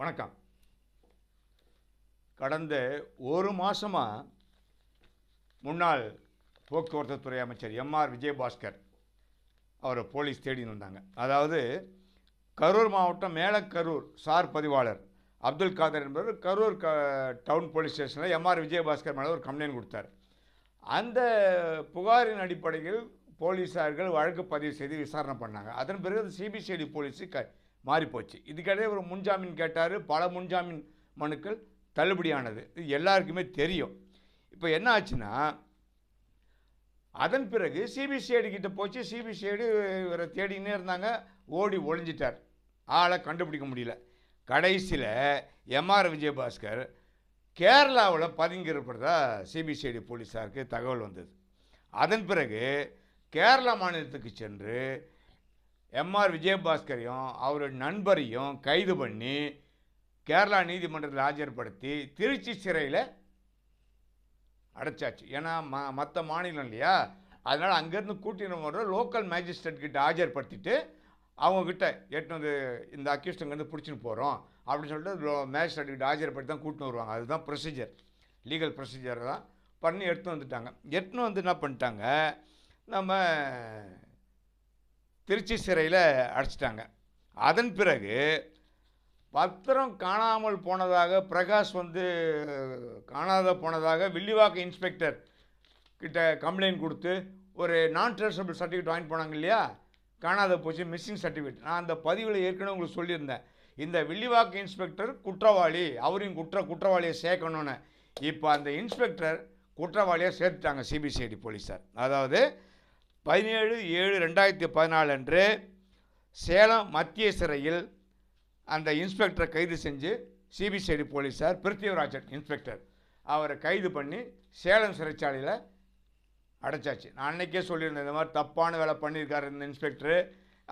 வணக்கம். கடந்த ஒரு மாதமாக முன்னாள் போக்குவரத்து துறை அமைச்சர் எம்ஆர் விஜயபாஸ்கர் அவரை போலீஸ் தேடின்னு வந்தாங்க. அதாவது கரூர் மாவட்டம் மேலக்கரூர் சார் பதிவாளர் அப்துல் காதர் என்பவர் கரூர் க டவுன் போலீஸ் ஸ்டேஷனில் எம்ஆர் விஜயபாஸ்கர் மேலே ஒரு கம்ப்ளைண்ட் கொடுத்தார். அந்த புகாரின் அடிப்படையில் போலீஸார்கள் வழக்கு பதிவு செய்து விசாரணை பண்ணாங்க. அதன் பிறகு சிபிசிஐடி போலீஸு க மாறிப்போச்சு. இதுக்கிடையே ஒரு முன்ஜாமீன் கேட்டார். பல முன்ஜாமீன் மனுக்கள் தள்ளுபடியானது. இது எல்லாருக்குமே தெரியும். இப்போ என்ன ஆச்சுன்னா அதன் பிறகு சிபிசிஐடி கிட்ட போச்சு. சிபிசிஐடி இவரை தேடினே இருந்தாங்க. ஓடி ஒளிஞ்சிட்டார். ஆளை கண்டுபிடிக்க முடியல. கடைசியில் எம்ஆர் விஜயபாஸ்கர் கேரளாவில் பதுங்கியிருப்பதா சிபிசிஐடி போலீஸாருக்கு தகவல் வந்தது. அதன் பிறகு கேரளா மாநிலத்துக்கு சென்று எம்ஆர் விஜயபாஸ்கரையும் அவருடைய நண்பரையும் கைது பண்ணி கேரளா நீதிமன்றத்தில் ஆஜர்படுத்தி திருச்சி சிறையில் அடைச்சாச்சு. ஏன்னா ம மற்ற மாநிலம் இல்லையா? அதனால் அங்கேருந்து கூட்டின வர லோக்கல் மேஜிஸ்ட்ரேட் கிட்ட ஆஜர்படுத்திட்டு அவங்கக்கிட்ட எட்டுனது வந்து இந்த அக்யூஸ்ட் இங்கேருந்து பிடிச்சின்னு போகிறோம் அப்படின்னு சொல்லிட்டு மேஜிஸ்ட்ரேட் கிட்ட ஆஜர்படுத்தி தான் கூட்டின்னு வருவாங்க. அதுதான் ப்ரொசீஜர் லீகல் ப்ரொசீஜர் தான் பண்ணி எடுத்து வந்துட்டாங்க. எடுத்துன்னு வந்து என்ன பண்ணிட்டாங்க? நம்ம திருச்சி சிறையில் அடைச்சிட்டாங்க. அதன் பிறகு பத்திரம் காணாமல் போனதாக பிரகாஷ் வந்து காணாத போனதாக வில்லிவாக்கு இன்ஸ்பெக்டர் கிட்ட கம்ப்ளைண்ட் கொடுத்து ஒரு நான் ட்ரேசபிள் சர்டிஃபிகேட் வாங்கி போனாங்க இல்லையா? காணாத போச்சு மிஸ்ஸிங் சர்டிஃபிகேட் நான் அந்த பதிவில் ஏற்கனவே உங்களுக்கு சொல்லியிருந்தேன். இந்த வில்லிவாக்கு இன்ஸ்பெக்டர் குற்றவாளி அவரையும் குற்ற குற்றவாளியை சேர்க்கணும்னு. இப்போ அந்த இன்ஸ்பெக்டர் குற்றவாளியை சேர்த்துட்டாங்க சிபிசிஐடி போலீஸார். அதாவது பதினேழு ஏழு ரெண்டாயிரத்தி பதினாலு அன்று சேலம் மத்திய சிறையில் அந்த இன்ஸ்பெக்டரை கைது செஞ்சு சிபிசிஐடி போலீஸார் பிருத்திவராஜன் இன்ஸ்பெக்டர் அவரை கைது பண்ணி சேலம் சிறைச்சாலையில் அடைச்சாச்சு. நான் அன்னைக்கே சொல்லியிருந்தேன் இந்த மாதிரி தப்பான வேலை பண்ணியிருக்காரு இந்த இன்ஸ்பெக்டரு.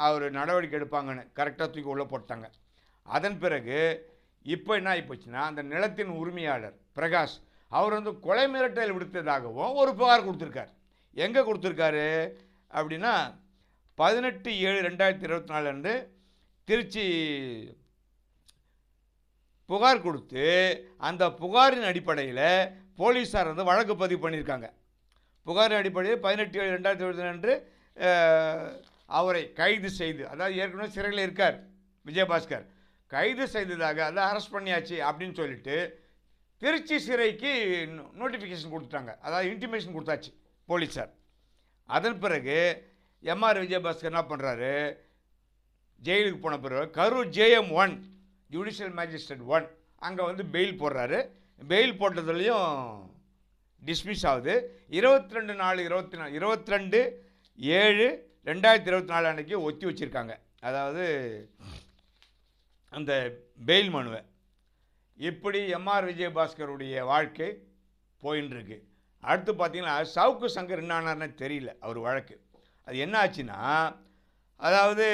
அவர் நடவடிக்கை எடுப்பாங்கன்னு. கரெக்டாக தூக்கி உள்ளே போட்டாங்க. அதன் பிறகு இப்போ என்ன ஆகிப்போச்சுன்னா அந்த நிலத்தின் உரிமையாளர் பிரகாஷ் அவர் வந்து கொலை மிரட்டல் விடுத்ததாகவும் ஒரு புகார் கொடுத்துருக்கார். எங்கே கொடுத்துருக்காரு? அப்படின்னா பதினெட்டு ஏழு ரெண்டாயிரத்தி இருபத்தி நாலு அன்று திருச்சி புகார் கொடுத்து அந்த புகாரின் அடிப்படையில் போலீஸார் வந்து வழக்கு பதிவு பண்ணியிருக்காங்க. புகாரின் அடிப்படையில் பதினெட்டு ஏழு ரெண்டாயிரத்தி இருபத்தி அன்று அவரை கைது செய்து அதாவது ஏற்கனவே சிறையில் இருக்கார் விஜயபாஸ்கர் கைது செய்ததாக அதான் அரெஸ்ட் பண்ணியாச்சு அப்படின்னு சொல்லிட்டு திருச்சி சிறைக்கு நோட்டிஃபிகேஷன் கொடுத்துட்டாங்க. அதாவது இன்டிமேஷன் கொடுத்தாச்சு போலீஸார் அதன் பிறகு எம்ஆர் விஜயபாஸ்கர் என்ன பண்ணுறாரு ஜெயிலுக்கு போன பிறகு Karur JM one judicial magistrate one அங்கே வந்து பெயில் போடுறாரு. பெயில் போட்டதுலேயும் டிஸ்மிஸ் ஆகுது. இருபத்தி ரெண்டு நாலு இருபத்தி நாலு இருபத்தி ரெண்டு ஏழு ரெண்டாயிரத்தி இருபத்தி நாலு அன்றைக்கி ஒத்தி வச்சுருக்காங்க. அதாவது அந்த பெயில் மனுவை. இப்படி எம்ஆர் விஜயபாஸ்கருடைய வாழ்க்கை போயின்னு இருக்குது அடுத்து பார்த்தீங்கன்னா சவுக்கு சங்கர் என்னானார்னு தெரியல அவர் வழக்கு. அது என்ன ஆச்சுன்னா அதாவது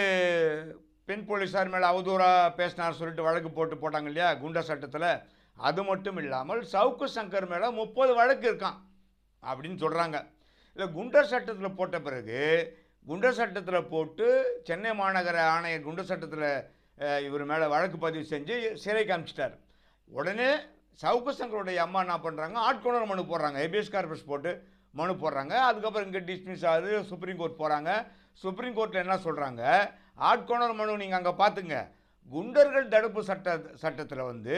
பெண் போலீஸார் மேலே அவதூறாக பேசினார் சொல்லிட்டு வழக்கு போட்டு போட்டாங்க இல்லையா குண்டா சட்டத்தில். அது மட்டும் இல்லாமல் சவுக்கு சங்கர் மேலே முப்பது வழக்கு இருக்கான் அப்படின்னு சொல்கிறாங்க இல்லை குண்டர் சட்டத்தில் போட்ட பிறகு குண்டர் சட்டத்தில் போட்டு சென்னை மாநகர ஆணையர் குண்டர் சட்டத்தில் இவர் மேலே வழக்கு பதிவு செஞ்சு சிறைக்கு காமிச்சிட்டார். உடனே சவுக்கு சங்கருடைய அம்மா என்ன பண்ணுறாங்க ஆட்கொணர் மனு போடுறாங்க. ஹெபியஸ் கார்பஸ் போட்டு மனு போடுறாங்க. அதுக்கப்புறம் இங்கே டிஸ்மிஸ் ஆகுது சுப்ரீம் கோர்ட் போகிறாங்க சுப்ரீம் கோர்ட்டில் என்ன சொல்கிறாங்க ஆட்கொணர் மனு நீங்கள் அங்கே பார்த்துங்க குண்டர்கள் தடுப்பு சட்ட சட்டத்தில் வந்து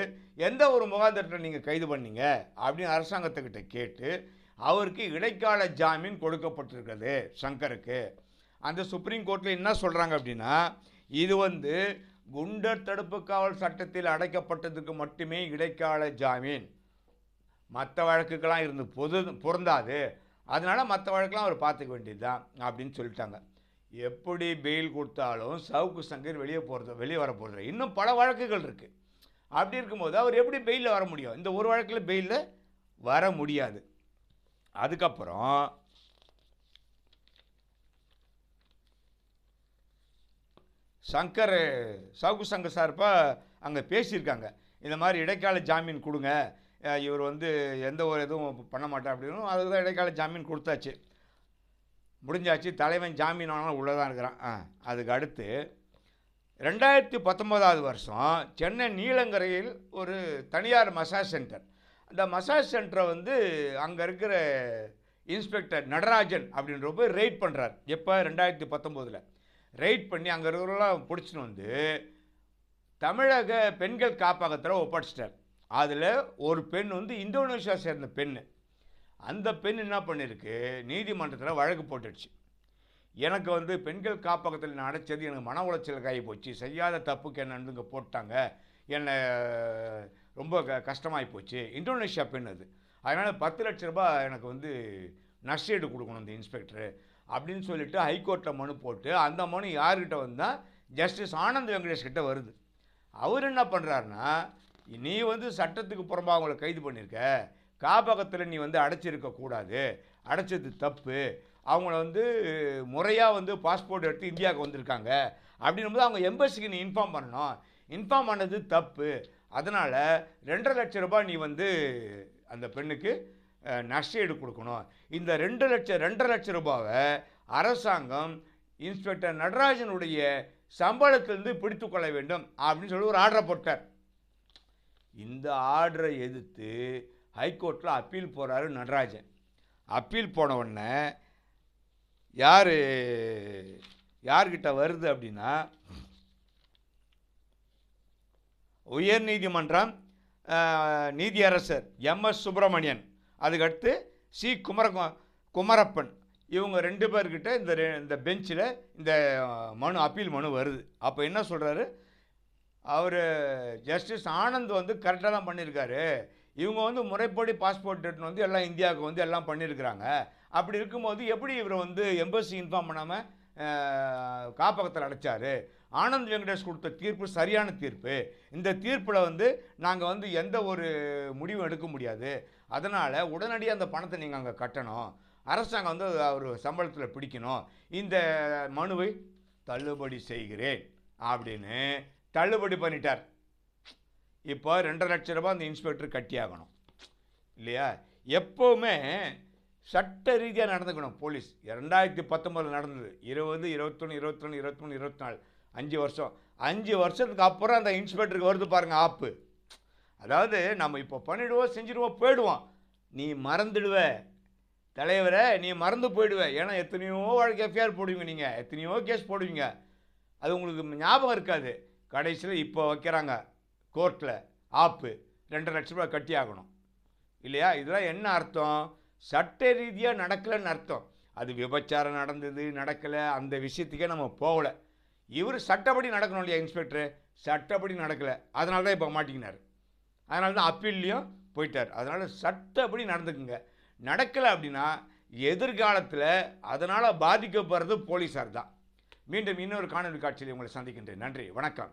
எந்த ஒரு முகாந்திரத்தை நீங்கள் கைது பண்ணீங்க அப்படின்னு அரசாங்கத்துக்கிட்ட கேட்டு அவருக்கு இடைக்கால ஜாமீன் கொடுக்கப்பட்டிருக்கிறது சங்கருக்கு. அந்த சுப்ரீம் கோர்ட்டில் என்ன சொல்கிறாங்க அப்படின்னா இது வந்து குண்டர் தடுப்பு காவல் சட்டத்தில் அடைக்கப்பட்டதுக்கு மட்டுமே இடைக்கால ஜாமீன். மற்ற வழக்குக்கெல்லாம் இருந்து பொது பொருந்தாது. அதனால் மற்ற வழக்கெல்லாம் அவர் பார்த்துக்க வேண்டியது தான் அப்படின்னு சொல்லிட்டாங்க. எப்படி பெயில் கொடுத்தாலும் சவுக்கு சங்கர் வெளியே போகிறது வெளியே வர போகிறது இன்னும் பல வழக்குகள் இருக்குது அப்படி இருக்கும்போது அவர் எப்படி பெயிலில் வர முடியும்? இந்த ஒரு வழக்கில் பெயிலில் வர முடியாது. அதுக்கப்புறம் சங்கர் சவுக்கு சங்கர் சார்ப்பா அங்கே பேசியிருக்காங்க. இந்த மாதிரி இடைக்கால ஜாமீன் கொடுங்க. இவர் வந்து எந்த ஒரு இதுவும் பண்ண மாட்டார் அப்படின்னு அதுக்கு தான் இடைக்கால ஜாமீன் கொடுத்தாச்சு. முடிஞ்சாச்சு தலைவன் ஜாமீன் ஆனாலும் உள்ளே தான் இருக்கிறான். ஆ அதுக்கு அடுத்து ரெண்டாயிரத்தி பத்தொம்போதாவது வருஷம் சென்னை நீலங்கரையில் ஒரு தனியார் மசாஜ் சென்டர். அந்த மசாஜ் சென்டரை வந்து அங்கே இருக்கிற இன்ஸ்பெக்டர் நடராஜன் அப்படின்ற போய் ரெய்ட் பண்ணுறார் எப்போ? ரெண்டாயிரத்தி பத்தொம்போதில். ரைட் பண்ணி அங்கே இருக்கிறவங்களாம் பிடிச்சின்னு வந்து தமிழக பெண்கள் காப்பகத்தில் ஒப்படைச்சிட்டார். அதில் ஒரு பெண் வந்து இந்தோனேஷியா சேர்ந்த பெண் அந்த பெண் என்ன பண்ணியிருக்கு நீதிமன்றத்தில் வழக்கு போட்டுடுச்சு. எனக்கு வந்து பெண்கள் காப்பகத்தில் நான் அடைச்சது எனக்கு மன உளைச்சல் காய போச்சு. செய்யாத தப்புக்கு என்னன்னு இங்கே போட்டாங்க? என்னை ரொம்ப க கஷ்டமாகி போச்சு. இந்தோனேஷியா பெண் அது. அதனால் பத்து லட்ச ரூபாய் எனக்கு வந்து நஷ்டீடு கொடுக்கணும் இந்த இன்ஸ்பெக்டரு. அப்படின்னு சொல்லிட்டு ஹைகோர்ட்டில் மனு போட்டு அந்த மனு யார்கிட்ட வந்தால் ஜஸ்டிஸ் ஆனந்த் வெங்கடேஷ் கிட்ட வருது. அவர் என்ன பண்ணுறாருன்னா நீ வந்து சட்டத்துக்கு புறம்பாக அவங்கள கைது பண்ணியிருக்க காப்பகத்தில் நீ வந்து அடைச்சிருக்க கூடாது. அடைச்சது தப்பு. அவங்கள வந்து முறையாக வந்து பாஸ்போர்ட் எடுத்து இந்தியாவுக்கு வந்திருக்காங்க. அப்படின்னும்போது அவங்க எம்பசிக்கு நீ இன்ஃபார்ம் பண்ணணும். இன்ஃபார்ம் பண்ணது தப்பு. அதனால் ரெண்டரை லட்ச ரூபாய் நீ வந்து அந்த பெண்ணுக்கு நஷ்டஈடு கொடுக்கணும். இந்த ரெண்டு லட்சம் ரெண்டரை லட்சம் ரூபாவை அரசாங்கம் இன்ஸ்பெக்டர் நடராஜனுடைய சம்பளத்திலிருந்து பிடித்து கொள்ள வேண்டும் அப்படின்னு சொல்லி ஒரு ஆர்டரை போட்டார். இந்த ஆர்டரை எதிர்த்து ஹைகோர்ட்டில் அப்பீல் போகிறாரு நடராஜன். அப்பீல் போன உடனே யார் யார்கிட்ட வருது அப்படின்னா உயர்நீதிமன்றம் நீதியரசர் நீதியரசர் எம்எஸ் சுப்பிரமணியன். அதுக்கடுத்து சி குமர குமரப்பன். இவங்க ரெண்டு பேர்கிட்ட இந்த ரெ- இந்த பெஞ்சில் இந்த மனு அப்பீல் மனு வருது. அப்போ என்ன சொல்கிறாரு அவர் ஜஸ்டிஸ் ஆனந்த் வந்து கரெக்டாக தான் பண்ணியிருக்காரு இவங்க வந்து முறைப்படி பாஸ்போர்ட் எடுத்துன்னு வந்து எல்லாம் இந்தியாவுக்கு வந்து எல்லாம் பண்ணியிருக்கிறாங்க அப்படி இருக்கும்போது எப்படி இவர் வந்து எம்பசி இன்ஃபார்ம் பண்ணாமல் காப்பகத்தில் அடைச்சார்? ஆனந்த் வெங்கடேஷ் கொடுத்த தீர்ப்பு சரியான தீர்ப்பு. இந்த தீர்ப்பில் வந்து நாங்கள் வந்து எந்த ஒரு முடிவும் எடுக்க முடியாது. அதனால் உடனடியாக அந்த பணத்தை நீங்கள் அங்கே கட்டணும். அரசாங்கம் வந்து அவர் சம்பளத்தில் பிடிக்கணும். இந்த மனுவை தள்ளுபடி செய்கிறேன் அப்படின்னு தள்ளுபடி பண்ணிட்டார். இப்போ ரெண்டரை லட்ச ரூபாய் அந்த இன்ஸ்பெக்டர் கட்டியாகணும். இல்லையா? எப்போவுமே சட்ட ரீதியாக நடந்துக்கணும். போலீஸ். ரெண்டாயிரத்தி பத்தொம்பதில் நடந்தது. இருபது இருபத்தொன்று இருபத்தொன்று இருபத்தொன்று இருபத்தி நாலு. அஞ்சு வருஷம். அஞ்சு வருஷத்துக்கு அப்புறம் அந்த இன்ஸ்பெக்டருக்கு வருது பாருங்கள் ஆப்பு. அதாவது நம்ம இப்போ பண்ணிடுவோம் செஞ்சிடுவோம் போயிடுவோம். நீ மறந்துடுவ. தலைவரை நீ மறந்து போயிடுவ. ஏன்னா எத்தனையோ வழக்கு எஃப்ஐஆர் போடுவீங்க நீங்கள் எத்தனையோ கேஸ் போடுவீங்க. அது உங்களுக்கு ஞாபகம் இருக்காது. கடைசியில் இப்போ வைக்கிறாங்க கோர்ட்டில் ஆப்பு. ரெண்டரை லட்ச ரூபாய் கட்டி ஆகணும். இல்லையா? இதெல்லாம் என்ன அர்த்தம்? சட்ட ரீதியாக நடக்கலைன்னு அர்த்தம். அது விபச்சாரம் நடந்தது நடக்கலை. அந்த விஷயத்துக்கே நம்ம போகலை. இவர் சட்டப்படி நடக்கணும் இல்லையா இன்ஸ்பெக்டர்? சட்டப்படி நடக்கலை. அதனால தான் இப்போ மாட்டிக்கினார். அதனால தான் அப்பீல்லையும் போயிட்டார். அதனால் சட்டப்படி நடந்துக்குங்க. நடக்கலை அப்படின்னா எதிர்காலத்தில் அதனால் பாதிக்கப்படுறது போலீஸார் தான். மீண்டும் இன்னொரு காணொலி காட்சியில் உங்களை சந்திக்கின்றேன். நன்றி. வணக்கம்.